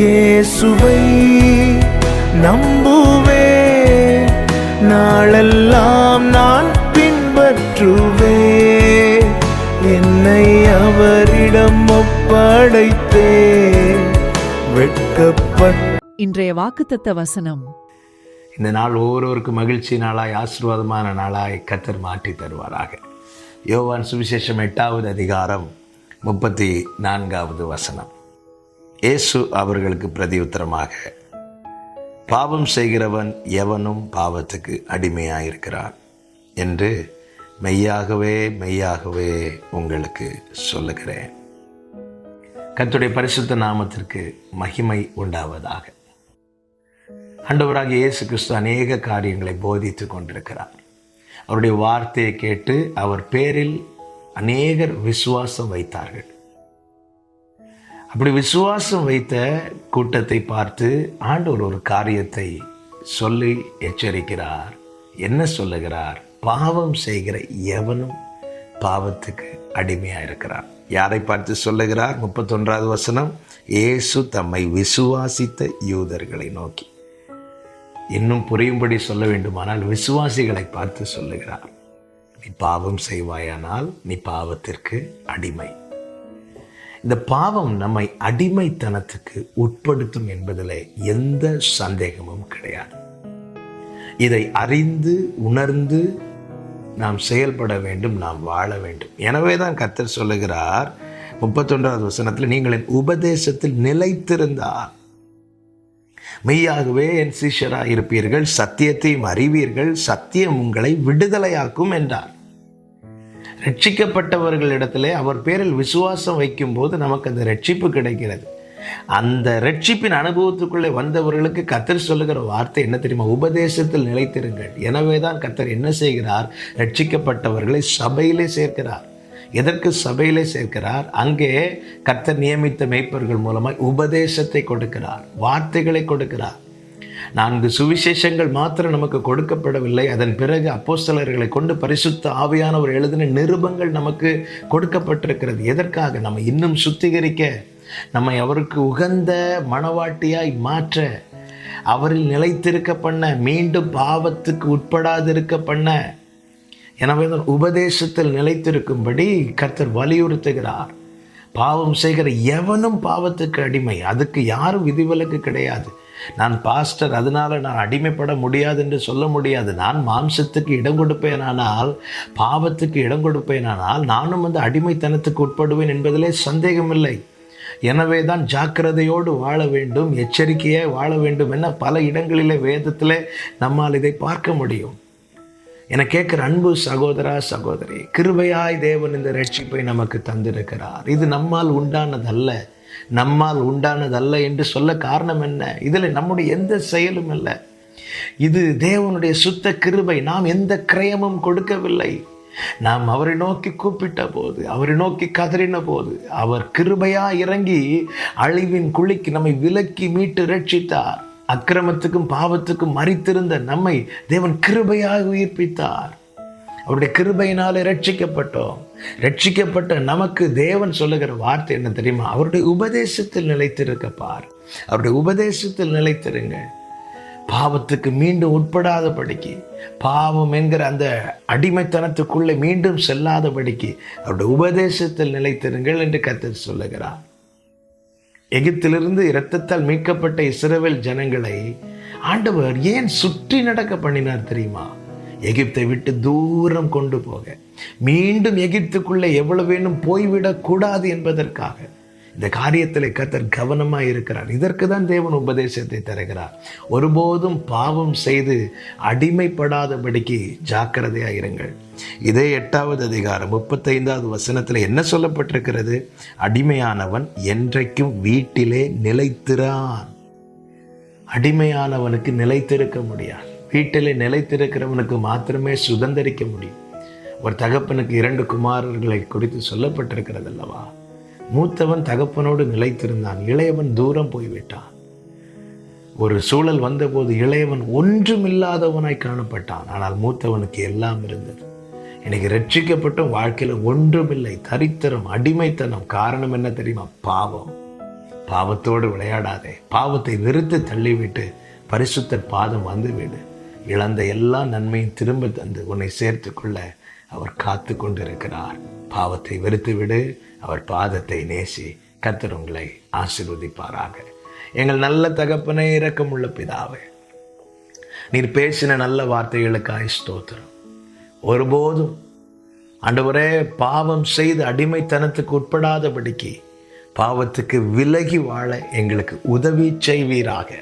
இயேசுவை நம்புவேன் நாளெல்லாம் நான் பின்பற்றுவேன் என்னை அவரிடம் ஒப்படைத்தேன். வெட்கப்பட்ட இன்றைய வாக்குத்தத்த வசனம். இந்த நாள் ஒவ்வொருவருக்கும் மகிழ்ச்சி நாளாய் ஆசீர்வாதமான நாளாய் கத்தர் மாற்றி தருவாராக. யோவான் சுவிசேஷம் எட்டாவது அதிகாரம் முப்பத்தி நான்காவது வசனம். இயேசு அவர்களுக்கு பிரதியுத்தரமாக பாவம் செய்கிறவன் எவனும் பாவத்துக்கு அடிமையாயிருக்கிறான் என்று மெய்யாகவே மெய்யாகவே உங்களுக்கு சொல்லுகிறேன். கத்துடைய பரிசுத்த நாமத்திற்கு மகிமை உண்டாவதாக. அண்டவராக இயேசு கிறிஸ்து அநேக காரியங்களை போதித்து கொண்டிருக்கிறார். அவருடைய வார்த்தையை கேட்டு அவர் பேரில் அநேகர் விசுவாசம் வைத்தார்கள். அப்படி விசுவாசம் வைத்த கூட்டத்தை பார்த்து ஆண்டவர் ஒரு காரியத்தை சொல்லி எச்சரிக்கிறார். என்ன சொல்லுகிறார்? பாவம் செய்கிற எவனும் பாவத்துக்கு அடிமையாக இருக்கிறார் யாரை பார்த்து சொல்லுகிறார்? முப்பத்தொன்றாவது வசனம் இயேசு தம்மை விசுவாசித்த யூதர்களை நோக்கி. இன்னும் புரியும்படி சொல்ல வேண்டுமானால் விசுவாசிகளை பார்த்து சொல்லுகிறார். நீ பாவம் செய்வாயானால் நீ பாவத்திற்கு அடிமை. இந்த பாவம் நம்மை அடிமைத்தனத்துக்கு உட்படுத்தும் என்பதில் எந்த சந்தேகமும் கிடையாது. இதை அறிந்து உணர்ந்து நாம் செயல்பட வேண்டும் நாம் வாழ வேண்டும். எனவே தான் கத்தர் சொல்லுகிறார் முப்பத்தொன்றாவது வசனத்தில் நீங்கள் என் உபதேசத்தில் நிலைத்திருந்தால் மெய்யாகவே என் சீஷராக இருப்பீர்கள் சத்தியத்தையும் அறிவீர்கள் சத்தியம் உங்களை விடுதலையாக்கும் என்றார். ரட்சிக்கப்பட்டவர்களிடத்திலே அவர் பேரில் விசுவாசம் வைக்கும்போது நமக்கு அந்த ரட்சிப்பு கிடைக்கிறது. அந்த ரட்சிப்பின் அனுபவத்துக்குள்ளே வந்தவர்களுக்கு கத்தர் சொல்லுகிற வார்த்தை என்ன தெரியுமா? உபதேசத்தில் நிலைத்திருங்கள். எனவே தான் கத்தர் என்ன செய்கிறார்? ரட்சிக்கப்பட்டவர்களை சபையிலே சேர்க்கிறார். எதற்கு சபையிலே சேர்க்கிறார்? அங்கே கர்த்தர் நியமித்த மேய்ப்பர்கள் மூலமாய் உபதேசத்தை கொடுக்கிறார். வார்த்தைகளை கொடுக்கிறார். நான்கு சுவிசேஷங்கள் மாத்திரம் நமக்கு கொடுக்கப்படவில்லை. அதன் பிறகு அப்போஸ்தலர்களை கொண்டு பரிசுத்த ஆவியானவர் எழுதின நிருபங்கள் நமக்கு கொடுக்கப்பட்டிருக்கிறது. எதற்காக? நம்ம இன்னும் சுத்திகரிக்க நம்மை அவருக்கு உகந்த மனவாட்டியாய் மாற்ற அவரில் நிலைத்திருக்க பண்ண மீண்டும் பாவத்துக்கு உட்படாதிருக்க பண்ண எனவே உபதேசத்தில் நிலைத்திருக்கும்படி கர்த்தர் வலியுறுத்துகிறார். பாவம் செய்கிற எவனும் பாவத்துக்கு அடிமை. அதுக்கு யாரும் விதிவிலக்கு கிடையாது. நான் பாஸ்டர் அதனால் நான் அடிமைப்பட முடியாது என்று சொல்ல முடியாது. நான் மாம்சத்துக்கு இடம் கொடுப்பேனானால் பாவத்துக்கு இடம் கொடுப்பேனானால் நானும் வந்து அடிமைத்தனத்துக்கு உட்படுவேன் என்பதிலே சந்தேகமில்லை. எனவே தான் ஜாக்கிரதையோடு வாழ வேண்டும் எச்சரிக்கையாக வாழ வேண்டும் என பல இடங்களிலே வேதத்திலே நம்மால் இதை பார்க்க முடியும். என கேட்குற அன்பு சகோதரா சகோதரி கிருபையாய் தேவன் இந்த ரட்சிப்பை நமக்கு தந்திருக்கிறார். இது நம்மால் உண்டானதல்ல. நம்மால் உண்டானதல்ல என்று சொல்ல காரணம் என்ன? இதில் நம்முடைய எந்த செயலும் இல்லை இது தேவனுடைய சுத்த கிருபை. நாம் எந்த கிரயமும் கொடுக்கவில்லை. நாம் அவரை நோக்கி கூப்பிட்ட போது அவரை நோக்கி கதறின போது அவர் கிருபையா இறங்கி அழிவின் குழிக்கு நம்மை விலக்கி மீட்டு ரட்சித்தார் அக்கிரமத்துக்கும் பாவத்துக்கும் மறித்திருந்த நம்மை தேவன் கிருபையாக உயிர்ப்பித்தார். அவருடைய கிருபையினால் ரட்சிக்கப்பட்டோம் ரட்சிக்கப்பட்ட நமக்கு தேவன் சொல்லுகிற வார்த்தை என்ன தெரியுமா? அவருடைய உபதேசத்தில் நிலைத்திருக்க பார். அவருடைய உபதேசத்தில் நிலைத்திருங்கள். பாவத்துக்கு மீண்டும் உட்படாதபடிக்கு பாவம் என்கிற அந்த அடிமைத்தனத்துக்குள்ளே மீண்டும் செல்லாதபடிக்கு அவருடைய உபதேசத்தில் நிலைத்திருங்கள் என்று கத்தர் சொல்லுகிறார். எகிப்திலிருந்து இரத்தத்தால் மீட்கப்பட்ட இஸ்ரவேல் ஜனங்களை ஆண்டவர் ஏன் சுற்றி நடக்க பண்ணினார் தெரியுமா? எகிப்தை விட்டு தூரம் கொண்டு போக. மீண்டும் எகிப்துக்குள்ளே எவ்வளவு வேணும் போய்விடக் கூடாது என்பதற்காக. இந்த காரியத்தில் கத்தர் கவனமாக இருக்கிறார். இதற்கு தான் தேவன் உபதேசத்தை தருகிறார். ஒருபோதும் பாவம் செய்து அடிமைப்படாதபடிக்கு ஜாக்கிரதையாக இருங்கள். இதே எட்டாவது அதிகாரம் முப்பத்தைந்தாவது வசனத்தில் என்ன சொல்லப்பட்டிருக்கிறது? அடிமையானவன் என்றைக்கும் வீட்டிலே நிலைத்திறான் அடிமையானவனுக்கு நிலைத்திருக்க முடியாது. வீட்டிலே நிலைத்திருக்கிறவனுக்கு மாத்திரமே சுதந்திரிக்க முடியும். ஒரு தகப்பனுக்கு இரண்டு குமாரர்களை குறித்து சொல்லப்பட்டிருக்கிறது அல்லவா மூத்தவன் தகப்பனோடு நிலைத்திருந்தான். இளையவன் தூரம் போய்விட்டான். ஒரு சூழல் வந்தபோது இளையவன் ஒன்றுமில்லாதவனாய் காணப்பட்டான். ஆனால் மூத்தவனுக்கு எல்லாம் இருந்தது. இன்னைக்கு ரட்சிக்கப்பட்டும் வாழ்க்கையில் ஒன்றுமில்லை. தரித்திரம் அடிமைத்தனம். காரணம் என்ன தெரியுமா? பாவம். பாவத்தோடு விளையாடாதே. பாவத்தை வெறுத்து தள்ளிவிட்டு பரிசுத்தர் பாதம் வந்துவிடு இழந்த எல்லா நன்மையும் திரும்ப தந்து உன்னை சேர்த்து கொள்ள அவர் காத்து கொண்டிருக்கிறார். பாவத்தை வெறுத்து விடு அவர் பாதத்தை நேசி. கத்தர் உங்களை ஆசிர்வதிப்பாராக. எங்கள் நல்ல தகப்பனை இரக்கமுள்ள பிதாவே நீர் பேசின நல்ல வார்த்தைகளுக்காய் ஸ்தோத்திரம். ஒருபோதும் ஆண்டவரே பாவம் செய்து அடிமைத்தனத்துக்கு உட்படாதபடிக்கு பாவத்துக்கு விலகி வாழ எங்களுக்கு உதவி செய்வீராக.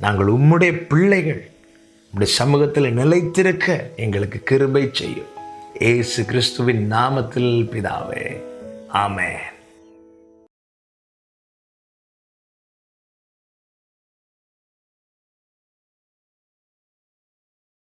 நாங்கள் உம்முடைய பிள்ளைகள். உடைய சமூகத்தில் நிலைத்திருக்க எங்களுக்கு கிருபை செய்யும். ஏசு கிறிஸ்துவின் நாமத்தில் பிதாவே. ஆமேன்.